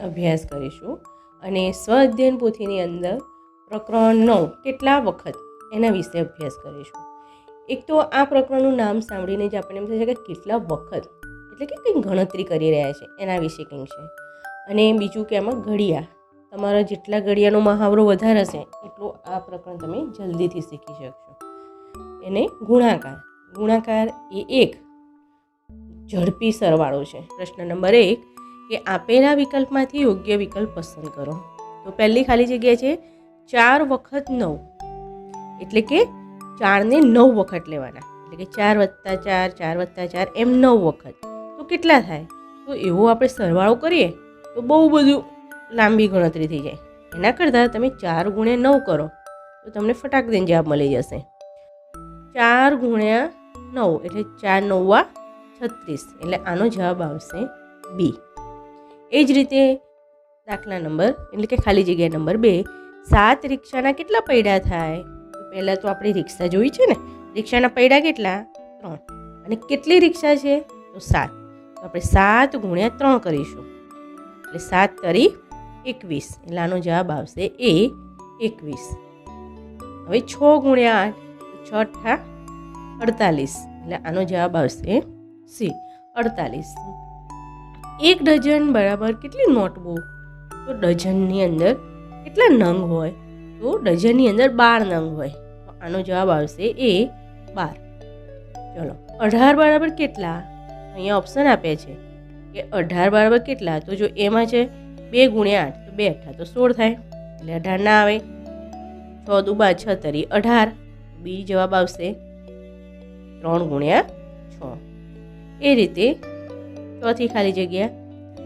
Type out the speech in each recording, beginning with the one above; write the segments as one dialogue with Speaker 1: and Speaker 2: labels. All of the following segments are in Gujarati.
Speaker 1: અભ્યાસ કરીશું. અને સ્વ અધ્યયન પોથીની અંદર પ્રકરણ નવ, કેટલા વખત એના વિશે અભ્યાસ કરીશું. એક તો આ પ્રકરણનું નામ સાંભળીને જ આપણને એમ થશે કે કેટલા વખત? એટલે કે કંઈક ગણતરી કરી રહ્યા છે, એના વિશે કંઈક છે. અને બીજું કે આમાં ઘડિયા. તમારા જેટલા ઘડિયાનો મહાવરો વધારે હશે, એટલું આ પ્રકરણ તમે જલ્દીથી શીખી શકશો. એને ગુણાકાર. ગુણાકાર એ એક ઝડપી સરવાળો છે. પ્રશ્ન નંબર એક કે આપેલા વિકલ્પમાંથી યોગ્ય વિકલ્પ પસંદ કરો. તો પહેલી ખાલી જગ્યા છે ચાર વખત નવ. એટલે કે ચારને નવ વખત લેવાના. એટલે કે ચાર વત્તા ચાર ચાર વત્તા ચાર, એમ નવ વખત. તો કેટલા થાય? તો એવો આપણે સરવાળો કરીએ તો બહુ બધું લાંબી ગણતરી થઈ જાય. એના કરતાં તમે ચાર ગુણ્યા નવ કરો તો તમને ફટાક દઈને જવાબ મળી જશે. ચાર ગુણ્યા નવ એટલે ચાર નવ્વા છત્રીસ. એટલે આનો જવાબ આવશે બી. એ જ રીતે દાખલા નંબર, એટલે કે ખાલી જગ્યા નંબર બે, સાત રિક્ષાના કેટલા પૈડા થાય? પહેલાં તો આપણે રિક્ષા જોઈ છે ને, રિક્ષાના પૈડા કેટલા? ત્રણ. અને કેટલી રિક્ષા છે? તો સાત. તો આપણે સાત ગુણ્યા ત્રણ કરીશું. એટલે સાત તરી એકવીસ. એટલે આનો જવાબ આવશે એ એકવીસ. હવે છ ગુણ્યા આઠ છ અઠ્ઠા અડતાલીસ. એટલે આનો જવાબ આવશે સી, અડતાલીસ. એક ડઝન બરાબર કેટલી નોટબુક? તો ડઝનની અંદર કેટલા નંગ હોય? તો ડઝનની અંદર બાર નંગ હોય. આનો જવાબ આવશે એ બાર. ચલો, અઢાર બરાબર કેટલા? અહીંયા ઓપ્શન આપે છે કે અઢાર બરાબર કેટલા? તો જો એમાં છે બે ગુણ્યા આઠ, તો બે અઠા તો સોળ થાય. એટલે અઢાર ના આવે. છ દુ બાર છ તરી અઢાર. બી જવાબ આવશે ત્રણ ગુણ્યા છ. એ રીતે ચોથી ખાલી જગ્યા.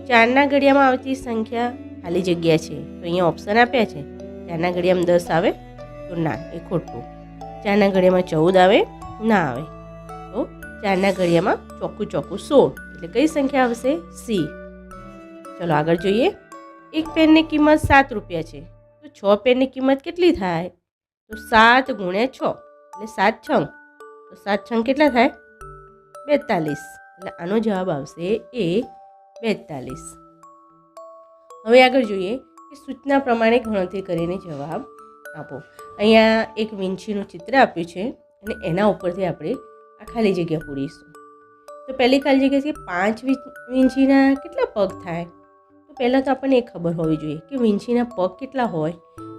Speaker 1: ચારના ઘડિયામાં આવતી સંખ્યા ખાલી જગ્યા છે. તો અહીંયા ઓપ્શન આપ્યા છે. ચારના ઘડિયામાં દસ આવે તો ના, એ ખોટું. ચારના ઘડિયામાં ચૌદ આવે ના આવે. તો ચારના ઘડિયામાં ચોખ્ખું ચોખ્ખું સોળ. એટલે કઈ સંખ્યા આવશે? સી. ચલો આગળ જોઈએ. એક પેનની કિંમત સાત રૂપિયા છે. તો છ પેનની કિંમત કેટલી થાય? તો સાત ગુણ્યા છ. એટલે સાત છંગ. તો સાત છંગ કેટલા થાય? બેતાલીસ. એટલે આનો જવાબ આવશે એ બેતાલીસ. હવે આગળ જોઈએ કે સૂચના પ્રમાણે ગણતરી કરીને જવાબ આપો. અહીંયા એક વિંછીનું ચિત્ર આપ્યું છે અને એના ઉપરથી આપણે આ ખાલી જગ્યા પૂરીશું. તો પહેલી ખાલી જગ્યા છે પાંચ વિંછીના કેટલા પગ થાય? તો પહેલાં તો આપણને એ ખબર હોવી જોઈએ કે વિંછીના પગ કેટલા હોય.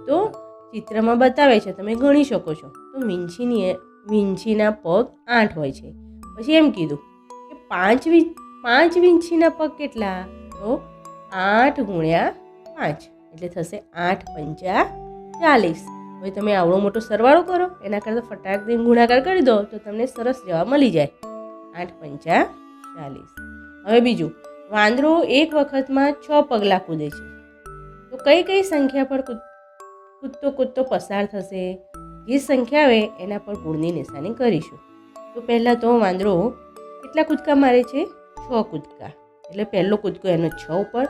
Speaker 1: તો ચિત્રમાં બતાવે છે, તમે ગણી શકો છો. તો વીંછીની વિંછીના પગ આઠ હોય છે. પછી એમ કીધું પાંચ પાંચ વિંછીના પગ કેટલા? તો આઠ ગુણ્યા પાંચ. એટલે થશે આઠ પંચા ચાલીસ. હવે તમે આવડો મોટો સરવાળો કરો. એના કરતાં ફટાક દઈને ગુણાકાર કરી દો તો તમને સરસ જવાબ મળી જાય. આઠ પંચા ચાલીસ. હવે બીજું. વાંદરો એક વખતમાં છ પગલાં કૂદે છે. તો કઈ કઈ સંખ્યા પર કૂદ, કૂદતો કૂદતો પસાર થશે? જે સંખ્યા આવે એના પર ગુણની નિશાની કરીશું. તો પહેલાં તો વાંદરો કેટલા કૂદકા મારે છે? છ કૂદકા. એટલે પહેલો કૂદકો એનો છ ઉપર.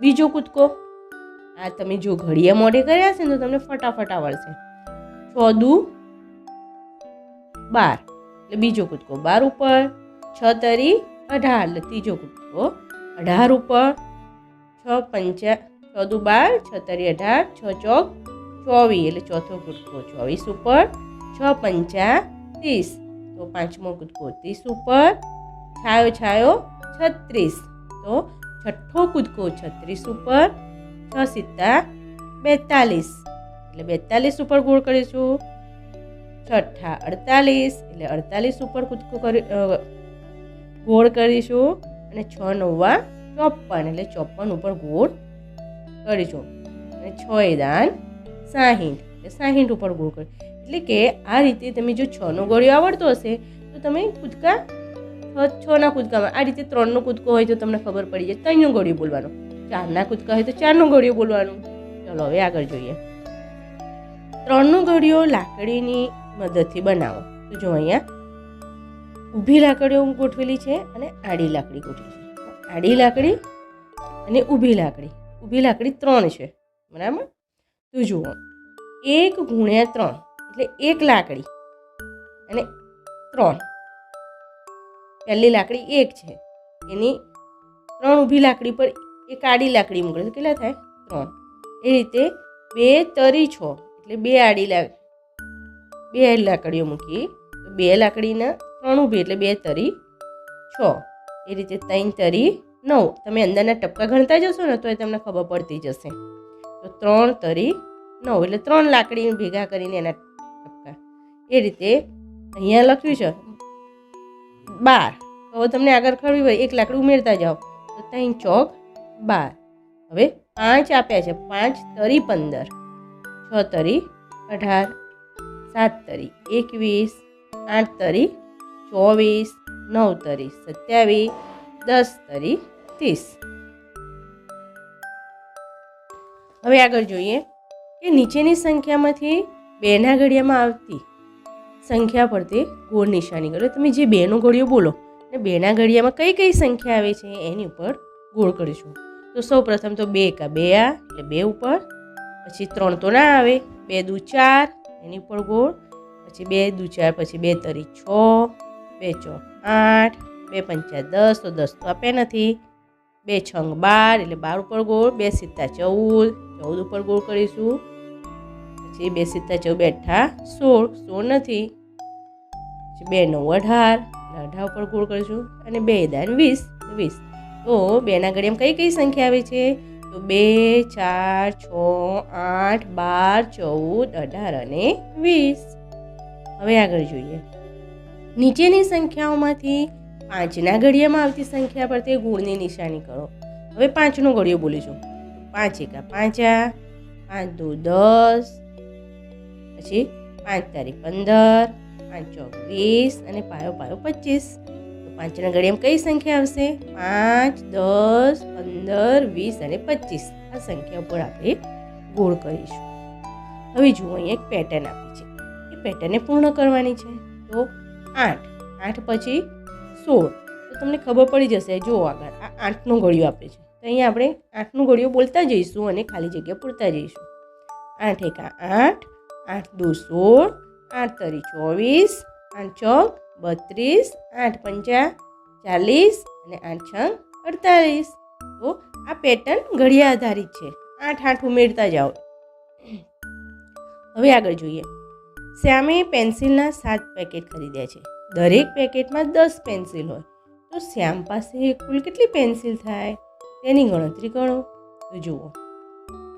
Speaker 1: બીજો કૂદકો? આ તમે જો ઘડિયા મોઢે કર્યા છે ને તો તમને ફટાફટ આવડશે. છ દુ બાર. એટલે બીજો કૂદકો બાર ઉપર. છ તરી અઢાર. એટલે ત્રીજો કૂદકો અઢાર ઉપર. છ પંચા છ દુ બાર, છ તરી અઢાર, છ ચોક ચોવીસ. એટલે ચોથો કૂદકો ચોવીસ ઉપર. છ પંચા ત્રીસ. તો પાંચમો કૂદકો ત્રીસ ઉપર. છાયો છાયો, છત્રીસ. તો છઠ્ઠો કૂદકો છત્રીસ ઉપર, છ સિત્તા બેતાલીસ. એટલે બેતાલીસ ઉપર ગોળ કરીશું. છઠ્ઠા અડતાલીસ, એટલે અડતાલીસ ઉપર કૂદકો કરી ગોળ કરીશું. અને છ નવ્વા ચોપન, એટલે ચોપન ઉપર ગોળ કરીશું. અને છ એ દાન સાહીઠ, એટલે સાહીઠ ઉપર ગોળ કરી. એટલે કે આ રીતે તમે જો છનો ગોળીઓ આવડતો હશે, તો તમે કૂદકા છ છના કૂદકામાં. આ રીતે ત્રણનો કૂદકો હોય તો તમને ખબર પડી જાય. ત્રણનો ગોળીઓ બોલવાનું. ચારના કૂદકા હોય તો ચારનો ગોળીઓ બોલવાનું. ચલો, હવે આગળ જોઈએ. ત્રણનો ગોળીઓ લાકડીની મદદથી બનાવો. તો જો અહીંયા ઊભી લાકડીઓ ગોઠવેલી છે અને આડી લાકડી ગોઠવી છે. આડી લાકડી અને ઊભી લાકડી. ઊભી લાકડી ત્રણ છે. બરાબર? તો જુઓ. એક ગુણ્યા ત્રણ. એટલે એક લાકડી અને ત્રણ. પહેલી લાકડી એક છે. એની ત્રણ ઊભી લાકડી પર એક આડી લાકડી મોકલે તો કેટલા થાય? ત્રણ. એ રીતે બે તરી છો, એટલે બે આડી લાક બે આડી લાકડીઓ મૂકી, તો બે લાકડીના ત્રણ ઊભી, એટલે બે તરી છ. એ રીતે ત્રણ તરી નવ. તમે અંદરના ટપકા ગણતા જશો ને તો એ તમને ખબર પડતી જશે. તો ત્રણ તરી નવ, એટલે ત્રણ લાકડી ભેગા કરીને એના ટપકા. એ રીતે અહીંયા લખ્યું છે. બાર. હવે તમને આગળ ખબર હોય, એક લાકડી ઉમેરતા જાઓ. તો ત્રણ ચોક, બાર. હવે પાંચ આપ્યા છે. પાંચ તરી પંદર. છ તરી અઢાર. સાત તરી એકવીસ. આઠ તરી ચોવીસ. નવ તરી સત્યાવીસ. દસ તરી ત્રીસ. હવે આગળ જોઈએ કે નીચેની સંખ્યામાંથી બેના ઘડિયામાં આવતી સંખ્યા પરથી ગોળ નિશાની કરો. તમે જે બેનો ઘડિયો બોલો અને બેના ઘડિયામાં કઈ કઈ સંખ્યા આવે છે, એની ઉપર ગોળ કરીશું. તો સૌ પ્રથમ તો બે કા બે આ, એટલે બે ઉપર, પછી ત્રણ તો ના આવે, બે દુ ચાર, એની ઉપર ગોળ, પછી બે દુ ચાર, પછી બે તરી છ, બે છ આઠ, બે પંચા દસ, તો દસ તો આપે નથી. બે છંગ બાર, એટલે બાર ઉપર ગોળ, બે સિત્તા ચૌદ ચૌદ ઉપર ગોળ કરીશું. પછી બે સિત્તા ચૌદ અઠ્ઠા સોળ સોળ નથી. બે નવ અઢાર અઢાર ઉપર ગુણ કરીશું અને બે દાન વીસ વીસ. તો બેના ઘડિયામાં કઈ કઈ સંખ્યા આવે છે? તો બે, ચાર, છ, આઠ, બાર, ચૌદ, અઢાર અને વીસ. હવે આગળ જોઈએ. નીચેની સંખ્યાઓમાંથી પાંચના ઘડિયામાં આવતી સંખ્યા પર તે ગુણની નિશાની કરો. હવે પાંચનો ઘડિયો બોલીશું પાંચ એકા પાંચા, પાંચ દો દસ પછી પાંચ તારીખ પંદર, પાંચ વીસ અને પાયો પાયો પચીસ. તો પાંચના એમ કઈ સંખ્યા આવશે? પાંચ, દસ, પંદર, વીસ અને પચીસ. આ સંખ્યા ઉપર આપણે ગોળ કરીશું. હવે જુઓ, અહીંયા એક પેટર્ન આપી છે. એ પેટર્નને પૂર્ણ કરવાની છે. તો આઠ. આઠ પછી સોળ. તો તમને ખબર પડી જશે જો આગળ. આ આઠનો ગળ્યો આપે છે. તો અહીંયા આપણે આઠનું ગળ્યો બોલતા જઈશું અને ખાલી જગ્યા પૂરતા જઈશું. આઠ એકા આઠ આઠ દો સોળ, આઠ તરી ચોવીસ, આઠ ચોક બત્રીસ, આઠ પંચા ચાલીસ અને આઠ છંગ અડતાલીસ. તો આ પેટર્ન ઘડિયા આધારિત છે. આઠ આઠ ઉમેરતા જાઓ. હવે આગળ જોઈએ. શ્યામે પેન્સિલના સાત પેકેટ ખરીદ્યા છે. દરેક પેકેટમાં દસ પેન્સિલ હોય. તો શ્યામ પાસે કુલ કેટલી પેન્સિલ થાય? તેની ગણતરી કરો. તો જુઓ.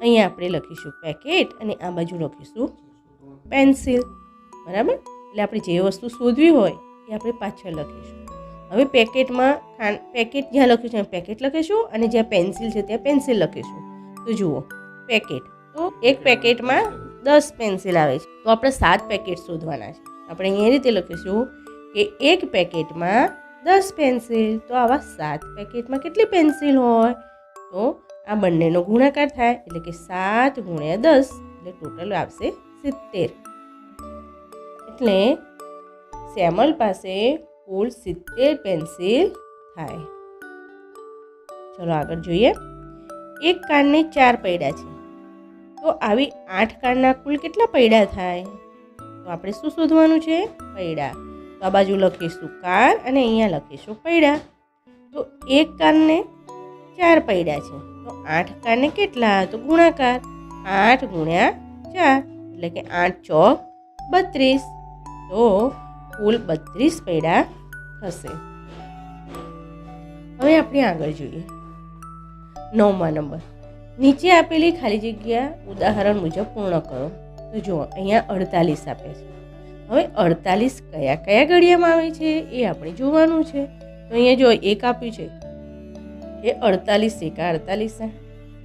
Speaker 1: અહીંયા આપણે લખીશું પેકેટ અને આ બાજુ લખીશું પેન્સિલ, બરાબર? એટલે આપણે જે વસ્તુ શોધવી હોય એ આપણે પાછળ લખીશું. હવે પેકેટમાં ખાન, પેકેટ જ્યાં લખ્યું છે પેકેટ લખીશું અને જ્યાં પેન્સિલ છે ત્યાં પેન્સિલ લખીશું. તો જુઓ, પેકેટ. તો એક પેકેટમાં દસ પેન્સિલ આવે છે. તો આપણે સાત પેકેટ શોધવાના છે. આપણે એ રીતે લખીશું કે એક પેકેટમાં દસ પેન્સિલ. તો આવા સાત પેકેટમાં કેટલી પેન્સિલ હોય? તો આ બંનેનો ગુણાકાર થાય એટલે કે સાત ગુણ્યા દસ એટલે ટોટલ આવશે સિત્તેર. એટલે શ્યામલ પાસે કુલ સિત્તેર પેન્સિલ થાય. ચલો આગળ જોઈએ. એક કાનને ચાર પૈડા છે. તો આવી આઠ કાનના કુલ કેટલા પૈડા થાય? તો આપણે શું શોધવાનું છે? પૈડા. તો આ બાજુ લખીશું કાન અને અહીંયા લખીશું પૈડા. તો એક કાનને ચાર પૈડા છે. તો આઠ કાનને કેટલા? તો ગુણાકાર. આઠ ગુણ્યા ચાર. એટલે કે આઠ, ચોક, બત્રીસ. તો કુલ બત્રીસ પૈડા થશે. હવે આપણે આગળ જોઈએ. નવમા નંબર. નીચે આપેલી ખાલી જગ્યા ઉદાહરણ મુજબ પૂર્ણ કરો. તો જુઓ, અહીંયા અડતાલીસ આપે છે. હવે અડતાલીસ કયા કયા ઘડિયામાં આવે છે એ આપણે જોવાનું છે. તો અહીંયા જો એક આપ્યું છે એ અડતાલીસ એકા અડતાલીસ,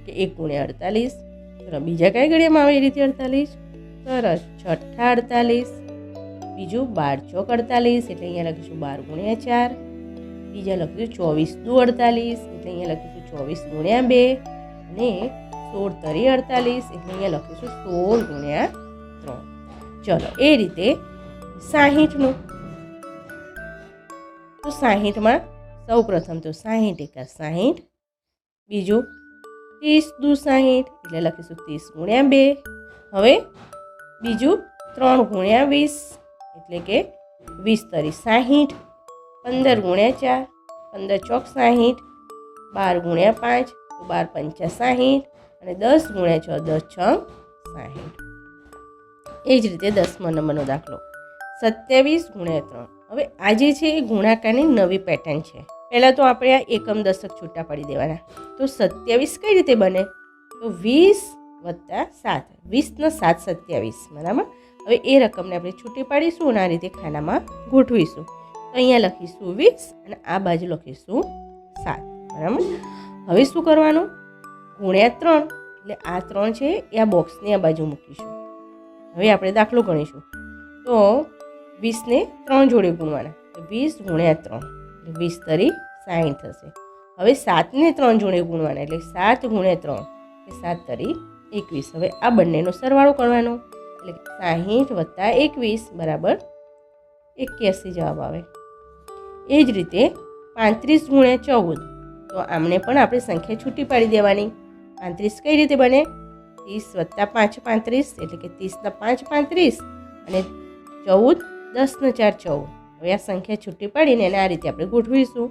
Speaker 1: કે એક ગુણ્યા અડતાલીસ. બીજા કયા ઘડિયામાં આવે એ રીતે અડતાલીસ? સરસ છઠ્ઠા અડતાલીસ, બીજું બાર અડતાલીસ, એટલે અહીંયા લખીશું બાર ગુણ્યા ચાર. બીજા લખીશું ચોવીસ દુ અડતાલીસ, એટલે અહીંયા લખીશું ચોવીસ ગુણ્યા બે. અને સોળ તરી અડતાલીસ, એટલે અહીંયા લખીશું સોળ ગુણ્યા ત્રણ. ચલો, એ રીતે સાહીઠનું તો સાહીઠમાં સૌ પ્રથમ તો સાહીઠ એકા સાહીઠ, બીજું ત્રીસ દુ સાહીઠ, એટલે લખીશું ત્રીસ ગુણ્યા બે. હવે બીજું ત્રણ ગુણ્યા વીસ, એટલે કે વીસ તરી સાહીઠ, પંદર ગુણ્યા ચાર, પંદર ચોક સાહીઠ, બાર ગુણ્યા પાંચ બાર પંચા સાહીઠ, અને દસ ગુણ્યા છ, દસ છ સાહીઠ. એ જ રીતે દસમા નંબરનો દાખલો. સત્યાવીસ ગુણ્યા ત્રણ. હવે આજે છે એ ગુણાકારની નવી પેટર્ન છે. પહેલાં તો આપણે આ એકમ દશક છૂટા પાડી દેવાના. તો સત્યાવીસ કઈ રીતે બને? તો વીસ વત્તા સાત. વીસનો સાત સત્યાવીસ. બરાબર? હવે એ રકમને આપણે છૂટી પાડીશું અને આ રીતે ખાનામાં ગોઠવીશું. અહીંયા લખીશું વીસ અને આ બાજુ લખીશું સાત. બરાબર? હવે શું કરવાનું? ગુણ્યા ત્રણ. એટલે આ ત્રણ છે, એ આ બોક્સની આ બાજુ મૂકીશું. હવે આપણે દાખલો ગણીશું. તો વીસને ત્રણ જોડે ગુણવાના. વીસ ગુણ્યા ત્રણ. એટલે વીસ તરી સાઠ થશે. હવે સાતને ત્રણ જોડે ગુણવાના. એટલે સાત ગુણ્યા ત્રણ. એટલે સાત તરી એકવીસ. હવે આ બંનેનો સરવાળો કરવાનો. એટલે સાહીઠ વત્તા એકવીસ બરાબર એક્યાસી જવાબ આવે. એ જ રીતે પાંત્રીસ ગુણ્યા ચૌદ. તો આમને પણ આપણે સંખ્યા છૂટી પાડી દેવાની. પાંત્રીસ કઈ રીતે બને? ત્રીસ વત્તા પાંચ પાંત્રીસ, એટલે કે ત્રીસના પાંચ પાંત્રીસ અને ચૌદ દસને ચાર ચૌદ. હવે આ સંખ્યા છૂટી પાડીને એને આ રીતે આપણે ગોઠવીશું.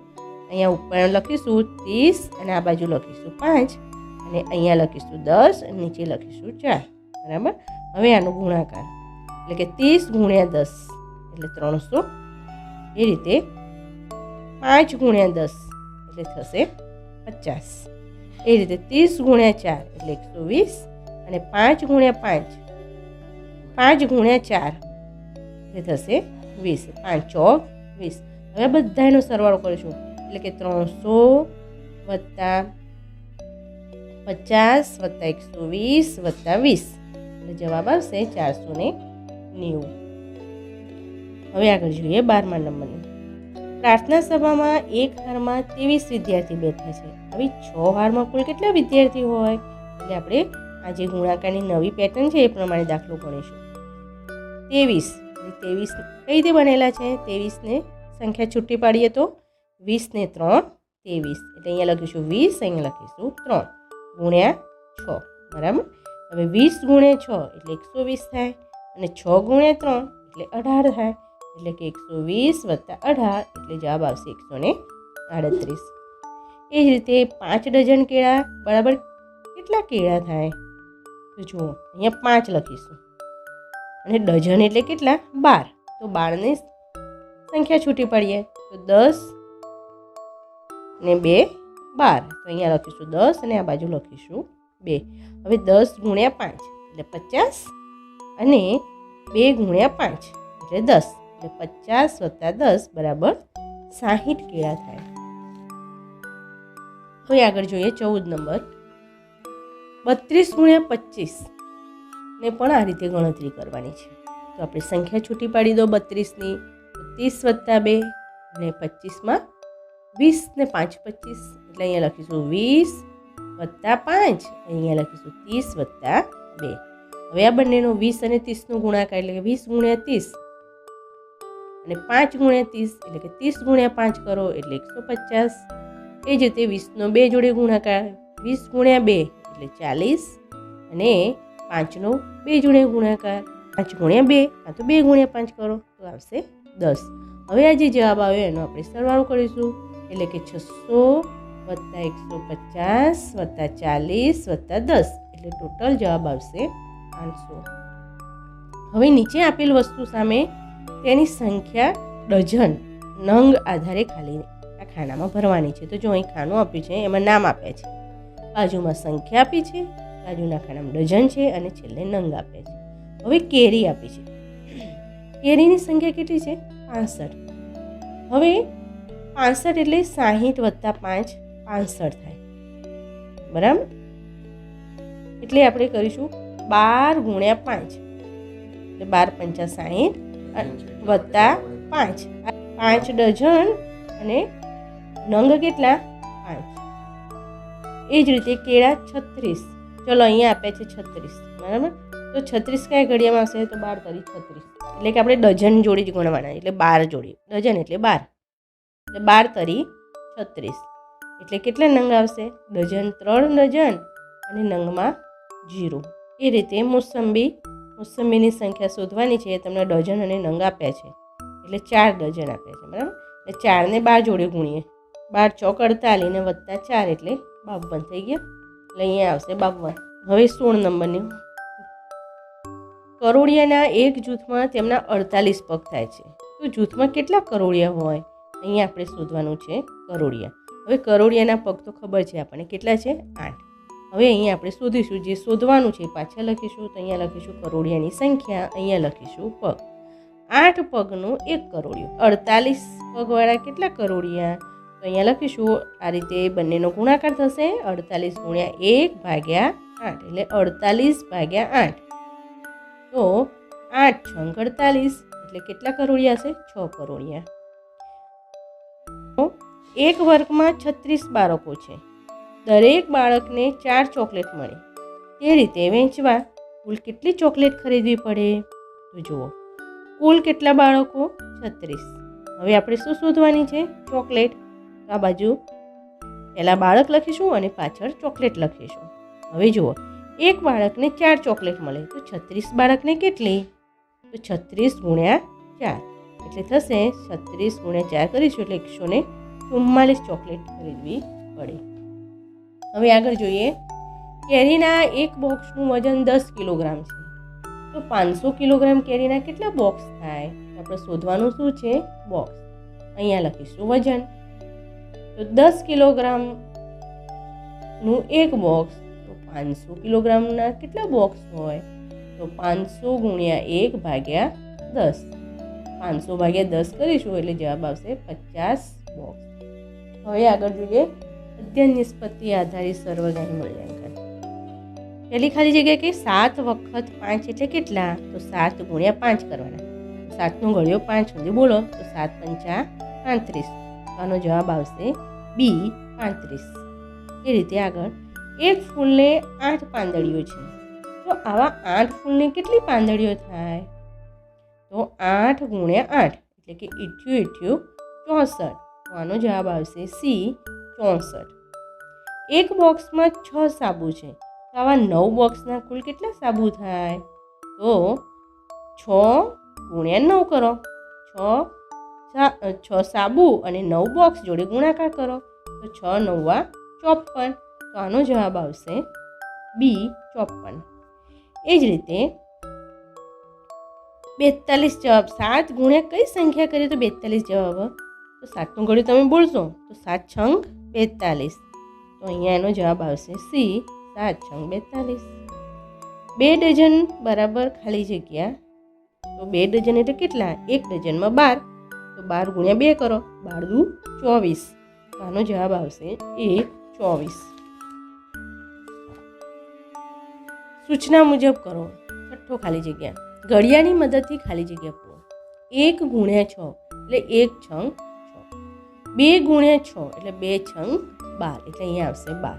Speaker 1: અહીંયા ઉપર લખીશું ત્રીસ અને આ બાજુ લખીશું પાંચ. અને અહીંયા લખીશું દસ નીચે લખીશું ચાર. બરાબર? હવે આનો ગુણાકાર. એટલે કે ત્રીસ ગુણ્યા દસ. એટલે ત્રણસો. એ રીતે પાંચ ગુણ્યા દસ એટલે થશે પચાસ. એ રીતે ત્રીસ ગુણ્યા ચાર એટલે એકસો વીસ અને પાંચ ગુણ્યા પાંચ. પાંચ ગુણ્યા ચાર એટલે થશે વીસ. પાંચ ચોક વીસ. હવે બધાનો સરવાળો કરીશું. એટલે કે ત્રણસો વત્તા પચાસ વત્તા એકસો વીસ વત્તા વીસ. એટલે જવાબ આવશે ચારસો ને નેવું. હવે આગળ જોઈએ બારમા નંબરની. પ્રાર્થના સભામાં એક હારમાં ત્રેવીસ વિદ્યાર્થી બેઠા છે. આવી છ હારમાં કુલ કેટલા વિદ્યાર્થી હોય? એટલે આપણે આ જે ગુણાકારની નવી પેટર્ન છે એ પ્રમાણે દાખલો ગણીશું. ત્રેવીસ. ત્રેવીસ કઈ રીતે બનેલા છે? ત્રેવીસને સંખ્યા છૂટી પાડીએ તો વીસને ત્રણ, ત્રેવીસ. એટલે અહીંયા લખીશું વીસ, અહીંયા લખીશું ત્રણ. ગુણ્યા છ, બરાબર? હવે વીસ ગુણ્યા છ એટલે એકસો વીસ થાય અને છ ગુણ્યા ત્રણ એટલે અઢાર થાય. એટલે કે એકસો વીસ વત્તા અઢાર એટલે જવાબ આવશે એકસો ને આડત્રીસ. એ જ રીતે પાંચ ડઝન કેળા, બરાબર? કેટલા કેળા થાય? તો જુઓ, અહીંયા પાંચ લખીશું. અને ડઝન એટલે કેટલા? બાર. તો બારની સંખ્યા છૂટી પાડીએ. તો દસ ને બે બાર. તો અહીંયા લખીશું દસ અને આ બાજુ લખીશું બે. હવે દસ ગુણ્યા પાંચ એટલે પચાસ અને બે ગુણ્યા પાંચ એટલે દસ. એટલે પચાસ વત્તા દસ બરાબર સાહીઠ કેળા થાય. હવે આગળ જોઈએ ચૌદ નંબર. બત્રીસ ગુણ્યા પચીસ ને પણ આ રીતે ગણતરી કરવાની છે. તો આપણે સંખ્યા છૂટી પાડી દો બત્રીસની. ત્રીસ વત્તા બે અને પચીસમાં વીસ ને પાંચ પચીસ. એટલે અહીંયા લખીશું વીસ વત્તા પાંચ, અહીંયા લખીશું ત્રીસ વત્તા બે. હવે આ બંનેનો વીસ અને ત્રીસનો ગુણાકાર એટલે કે વીસ ગુણ્યા ત્રીસ અને પાંચ ગુણ્યા ત્રીસ એટલે કે ત્રીસ ગુણ્યા પાંચ કરો એટલે એકસો પચાસ. એ જ રીતે વીસનો બે જોડે ગુણાકાર, વીસ ગુણ્યા બે એટલે ચાલીસ અને પાંચનો બે જોડે ગુણાકાર, પાંચ ગુણ્યા બે, કાં તો બે ગુણ્યા પાંચ કરો તો આવશે દસ. હવે આ જે જવાબ આવ્યો એનો આપણે સરવાળો કરીશું એટલે કે છસો વત્તા એકસો પચાસ, વત્તા ચાલીસ, વત્તા દસ. એટલે ટોટલ જવાબ આવશે પાંચસો હવે નીચે આપેલ વસ્તુ સામે તેની સંખ્યા ડઝન નંગ આધારે ખાલી આ ખાનામાં ભરવાની છે. તો જો અહીં ખાનું આપ્યું છે, એમાં નામ આપ્યા છે. બાજુમાં સંખ્યા આપી છે, બાજુના ખાનામાં ડઝન છે અને છેલ્લે નંગ આપ્યા છે. હવે કેરી આપી છે. કેરીની સંખ્યા કેટલી છે? પાસઠ. હવે પાસઠ એટલે સાહીઠ વત્તા પાંચ પાસઠ થાય. બરાબર? એટલે આપણે કરીશું બાર ગુણ્યા પાંચ. એટલે બાર પંચા સાહીઠ વત્તા પાંચ. પાંચ ડઝન અને નંગ કેટલા? પાંચ. એ જ રીતે કેળા છત્રીસ. ચલો અહીંયા આપ્યા છે છત્રીસ. બરાબર? તો છત્રીસ કયા ઘડિયામાં આવશે? તો બાર તરી છત્રીસ. એટલે કે આપણે ડઝન જોડી જ ગણવાના. એટલે બાર જોડી. ડઝન એટલે બાર. એટલે બાર તરી છત્રીસ. એટલે કેટલા નંગ આવશે? ડઝન ત્રણ ડઝન અને નંગમાં જીરો. એ રીતે મોસંબી, મોસંબીની સંખ્યા શોધવાની છે એ તમને ડઝન અને નંગ આપ્યા છે. એટલે ચાર ડઝન આપ્યા છે, બરાબર? એટલે ચારને બાર જોડે ગુણીએ. બાર ચોક અડતાલીને વત્તા ચાર એટલે બાવન થઈ ગયા. એટલે અહીંયા આવશે બાવન. હવે સોળ નંબરની. કરોડિયાના એક જૂથમાં તેમના અડતાલીસ પગ થાય છે. તો જૂથમાં કેટલા કરોડિયા હોય? અહીંયા આપણે શોધવાનું છે કરોડિયા હવે કરોડિયાના પગ તો ખબર છે આપણને કેટલા છે? આઠ. હવે અહીંયા આપણે શોધીશું, જે શોધવાનું છે પાછા લખીશું, તો અહીંયા લખીશું કરોડિયાની સંખ્યા, અહીંયા લખીશું પગ. આઠ પગનું એક કરોડિયું. અડતાલીસ પગવાળા કેટલા કરોડિયા? તો અહીંયા લખીશું, આ રીતે બંનેનો ગુણાકાર થશે, અડતાલીસ ગુણ્યા એક ભાગ્યા આઠ, એટલે અડતાલીસ ભાગ્યા આઠ. તો આઠ છંગ અડતાલીસ, એટલે કેટલા કરોડિયા હશે? છ કરોડિયા. એક વર્ગમાં છત્રીસ બાળકો છે. દરેક બાળકને ચાર ચોકલેટ મળે. તે રીતે વેચવા કુલ કેટલી ચોકલેટ ખરીદવી પડે? તો જુઓ, કુલ કેટલા બાળકો? છત્રીસ. હવે આપણે શું શોધવાની છે? ચોકલેટ. આ બાજુ પહેલાં બાળક લખીશું અને પાછળ ચોકલેટ લખીશું. હવે જુઓ, એક બાળકને ચાર ચોકલેટ મળે. તો છત્રીસ બાળકને કેટલી? તો છત્રીસ ગુણ્યા ચાર. એટલે થશે છત્રીસ ગુણ્યા ચાર કરીશું એટલે એકસો ને ચુમ્માલીસ ચોકલેટ ખરીદવી પડે. હવે આગળ જોઈએ. કેરીના એક બોક્સનું વજન દસ કિલોગ્રામ છે. તો પાંચસો કિલોગ્રામ કેરીના કેટલા બોક્સ થાય? આપણે શોધવાનું શું છે? બોક્સ. અહીંયા લખીશું વજન. તો દસ કિલોગ્રામનું એક બોક્સ, તો પાંચસો કિલોગ્રામના કેટલા બોક્સ હોય? તો પાંચસો ગુણ્યા એક ભાગ્યા દસ. પાંચસો ભાગ્યા દસ કરીશું એટલે જવાબ આવશે પચાસ બોક્સ. હવે આગળ જોઈએ અધ્યયન નિષ્પત્તિ આધારિત સર્વગાહી મૂલ્યાંકન. પહેલી ખાલી જગ્યા કે સાત વખત પાંચ એટલે કેટલા? તો સાત ગુણ્યા પાંચ કરવાના. સાતનો ગળ્યો પાંચ સુધી બોલો, તો સાત પંચા પાંત્રીસ. આનો જવાબ આવશે બી પાંત્રીસ. એ રીતે આગળ. એક ફૂલને આઠ પાંદડીઓ છે. તો આવા આઠ ફૂલની કેટલી પાંદડીઓ થાય? તો આઠ ગુણ્યા આઠ એટલે કે ઇઠ્યું ઇઠ્યું ચોસઠ. આનો જવાબ આવશે સી, ચોસઠ. એક બોક્સમાં છ સાબુ છે. તો આવા નવ બોક્સના કુલ કેટલા સાબુ થાય? તો છ ગુણ્યા નવ કરો. છ છ સાબુ અને નવ બોક્સ જોડે ગુણાકાર કરો. તો છ નવવા ચોપન. તો આનો જવાબ આવશે બી, ચોપન. એ જ રીતે બેતાલીસ જવાબ, સાત ગુણ્યા કઈ સંખ્યા કરીએ તો બેતાલીસ જવાબ? તો સાતનું ઘડ્યું તમે બોલશો, તો સાત છંગ બેતાલીસ. તો અહીંયા એનો જવાબ આવશે સી સાત છંગ બેતાલીસ. બે ડઝન બરાબર ખાલી જગ્યા. તો બે ડઝન એટલે કેટલા? એક ડઝનમાં બાર. તો બાર ગુણ્યા બે કરો, બાર દુ ચોવીસ. તો આનો જવાબ આવશે એ ચોવીસ. સૂચના મુજબ કરો, છઠ્ઠો ખાલી જગ્યા. ઘડિયાળની મદદથી ખાલી જગ્યા પૂરો. એક ગુણ્યા છ એટલે એક છંગ બે ગુણ્યા છ, એટલે બે છંગ બાર, એટલે અહીંયા આવશે બાર.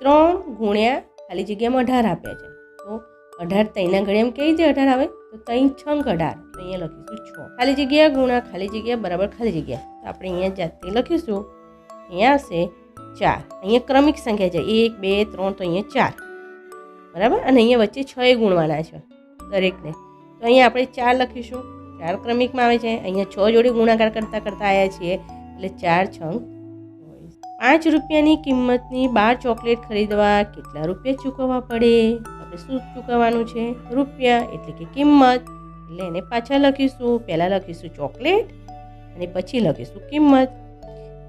Speaker 1: ત્રણ ગુણ્યા ખાલી જગ્યામાં અઢાર આપ્યા છે. તો અઢાર તૈના એમ કઈ રીતે અઢાર આવે? તો તઈ છંગ અઢાર, તો અહીંયા લખીશું છ. ખાલી જગ્યા ગુણા ખાલી જગ્યા, બરાબર ખાલી જગ્યા. તો આપણે અહીંયા જાતે લખીશું. અહીંયા આવશે ચાર. અહીંયા ક્રમિક સંખ્યા છે. એક, બે, ત્રણ, તો અહીંયા ચાર. બરાબર? અને અહીંયા વચ્ચે છ એ ગુણવાના છે દરેકને. તો અહીંયા આપણે ચાર લખીશું. ચાર ક્રમિકમાં આવે છે. અહીંયા છ જોડે ગુણાકાર કરતાં કરતાં આવ્યા છીએ. એટલે ચાર છંગ. પાંચ રૂપિયાની કિંમતની બાર ચોકલેટ ખરીદવા કેટલા રૂપિયા ચૂકવવા પડે? આપણે શું ચૂકવવાનું છે? રૂપિયા એટલે કે કિંમત. એટલે એને પાછા લખીશું. પહેલાં લખીશું ચોકલેટ અને પછી લખીશું કિંમત.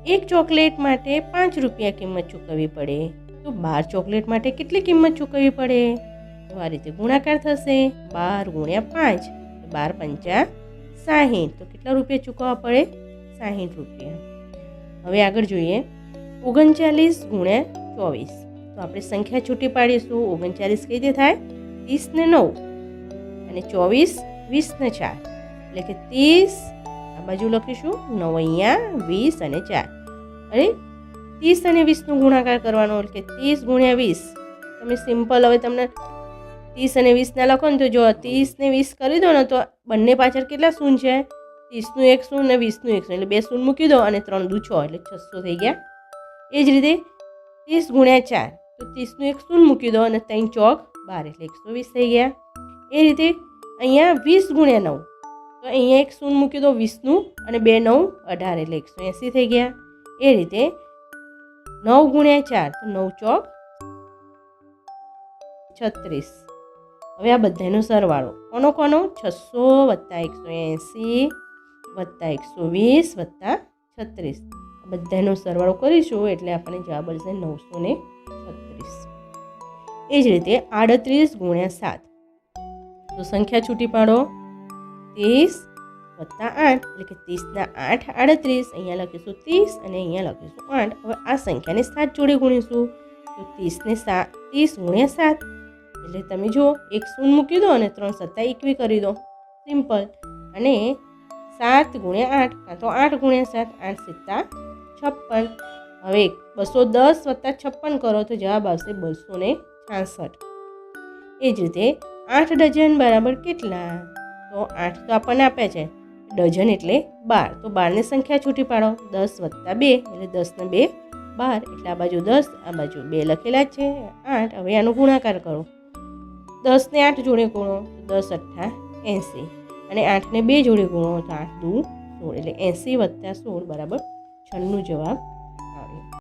Speaker 1: એક ચોકલેટ માટે પાંચ રૂપિયા કિંમત ચૂકવવી પડે. તો બાર ચોકલેટ માટે કેટલી કિંમત ચૂકવવી પડે? તો આ રીતે ગુણાકાર થશે. બાર ગુણ્યા પાંચ. બાર પંચા સાહીઠ. તો કેટલા રૂપિયા ચૂકવવા પડે? સાહીઠ રૂપિયા. હવે આગળ જોઈએ. ઓગણચાલીસ ગુણ્યા ચોવીસ. તો આપણે સંખ્યા છૂટી પાડીશું. ઓગણચાલીસ કઈ રીતે થાય? ત્રીસ ને નવ અને ચોવીસ વીસ ને ચાર. એટલે કે ત્રીસ, આ બાજુ લખીશું, નવ અહીંયા, વીસ અને ચાર. અરે ત્રીસ અને વીસનો ગુણાકાર કરવાનો એટલે કે ત્રીસ ગુણ્યા વીસ. તમે સિમ્પલ હવે તમને ત્રીસ અને વીસના લખો ને તો જો ત્રીસ ને વીસ કરી દો ને તો બંને પાછળ કેટલા શું છે? ત્રીસનું એક શૂન અને વીસનું એક શૂન એટલે બે શૂન મૂકી દો અને ત્રણ દુ છ, એટલે છસો થઈ ગયા. એ જ રીતે ત્રીસ ગુણ્યા ચાર, તો ત્રીસનું એક શૂન મૂકી દો અને ત્રણ ચોક બાર, એટલે એકસો વીસ થઈ ગયા. એ રીતે અહીંયા વીસ ગુણ્યા નવ, તો અહીંયા એક શૂન મૂકી દો વીસનું અને બે નવ અઢાર, એટલે એકસો એંસી થઈ ગયા. એ રીતે નવ ગુણ્યા ચાર, તો નવ ચોક છત્રીસ. હવે આ બધાનો સરવાળો. કોનો કોનો? છસો વત્તા એકસો એંસી. વત્તા એકસો વીસ વત્તા છત્રીસ. બધાનો સરવાળો કરીશું એટલે આપણને જવાબ આવશે નવસો ને છત્રીસ. એ જ રીતે આડત્રીસ ગુણ્યા સાત. તો સંખ્યા છૂટી પાડો. ત્રીસ વત્તા આઠ, એટલે કે ત્રીસના આઠ આડત્રીસ, અહીંયા લખીશું ત્રીસ અને અહીંયા લખીશું આઠ. હવે આ સંખ્યાને સાત જોડે ગુણીશું. તો ત્રીસને સાત, ત્રીસ ગુણ્યા સાત. એટલે તમે જુઓ, એક શૂન્ય મૂકી દો અને ત્રણ સત્તા એકવી કરી દો. સિમ્પલ. અને સાત ગુણ્યા આઠ, કાં તો આઠ ગુણ્યા સાત, આઠ સિત્તા છપ્પન. હવે બસો દસ વત્તા છપ્પન કરો તો જવાબ આવશે બસો ને છાસઠ. એ જ રીતે આઠ ડઝન બરાબર કેટલા? તો આઠ તો આપણને આપે છે ડઝન એટલે બાર. તો બારની સંખ્યા છૂટી પાડો. દસ વત્તા બે એટલે દસને બે બાર. એટલે આ બાજુ દસ, આ બાજુ બે લખેલા જ છે. આઠ, હવે આનો ગુણાકાર કરો. દસને આઠ જોડે ગુણો દસ અઠ્ઠા એંસી. અને આઠને બે જોડે ગુણો તો આઠ દુ સોળ, એટલે એંસી વત્તા સોળ બરાબર છન્નું જવાબ